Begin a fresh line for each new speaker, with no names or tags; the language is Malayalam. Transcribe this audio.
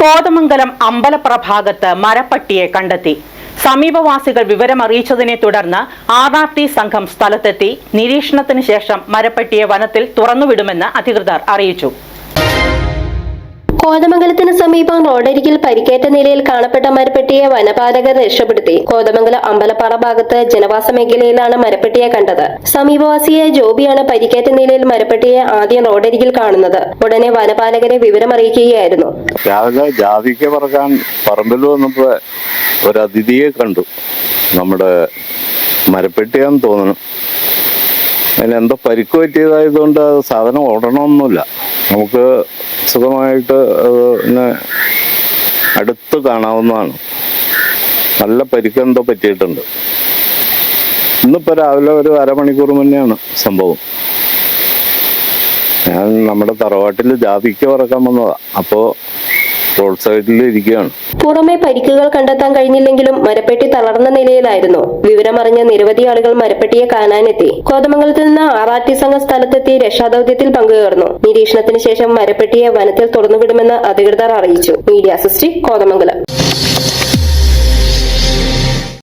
കോതമംഗലം അമ്പലപ്ര ഭാഗത്ത് മരപ്പട്ടിയെ കണ്ടെത്തി. സമീപവാസികൾ വിവരമറിയിച്ചതിനെ തുടർന്ന് ആർ ആർ ടി സംഘം സ്ഥലത്തെത്തി. നിരീക്ഷണത്തിന് ശേഷം മരപ്പട്ടിയെ വനത്തിൽ തുറന്നുവിടുമെന്ന് അധികൃതർ അറിയിച്ചു.
കോതമംഗലത്തിന് സമീപം റോഡരികിൽ പരിക്കേറ്റ നിലയിൽ കാണപ്പെട്ട മരപ്പെട്ടിയെ വനപാലകർ രക്ഷപ്പെടുത്തി. കോതമംഗലം അമ്പലപ്പാറ ഭാഗത്ത് ജനവാസ മേഖലയിലാണ് മരപ്പെട്ടിയെ കണ്ടത്. സമീപവാസിയായ ജോബിയാണ് പരിക്കേറ്റ നിലയിൽ മരപ്പെട്ടിയെ ആദ്യം റോഡരികിൽ കാണുന്നത്. ഉടനെ വനപാലകരെ വിവരമറിയിക്കുകയായിരുന്നു.
വന്നപ്പോ ഒരു അതിഥിയെ കണ്ടു. നമ്മുടെ മരപ്പെട്ടിയാന്ന് തോന്നുന്നു. അതിനെന്തോ പരിക്ക് പറ്റിയതായതുകൊണ്ട് സാധനം ഓടണമൊന്നുമില്ല നമുക്ക് സുഖമായിട്ട് അടുത്ത് കാണാവുന്നതാണ്. നല്ല പരിക്ക് എന്തോ പറ്റിയിട്ടുണ്ട്. ഇന്നിപ്പോ രാവിലെ ഒരു അരമണിക്കൂർ മുന്നെയാണ് സംഭവം. ഞാൻ നമ്മുടെ തറവാട്ടിൽ ജാതിക്ക് പറക്കാൻ വന്നതാ. അപ്പോ റോഡ് സൈഡിൽ
പുറമെ പരിക്കുകൾ കണ്ടെത്താൻ കഴിഞ്ഞില്ലെങ്കിലും മരപ്പെട്ടി തളർന്ന നിലയിലായിരുന്നു. വിവരമറിഞ്ഞ നിരവധി ആളുകൾ മരപ്പെട്ടിയെ കാണാനെത്തി. കോതമംഗലത്ത് നിന്ന് ആറാട്ടി ടി സംഘം സ്ഥലത്തെത്തി രക്ഷാദൌത്യത്തിൽ പങ്കുചേർന്നു. നിരീക്ഷണത്തിന് ശേഷം മരപ്പെട്ടിയെ വനത്തിൽ തുറന്നുവിടുമെന്ന് അധികൃതർ അറിയിച്ചു. Media assistant Kothamangalam.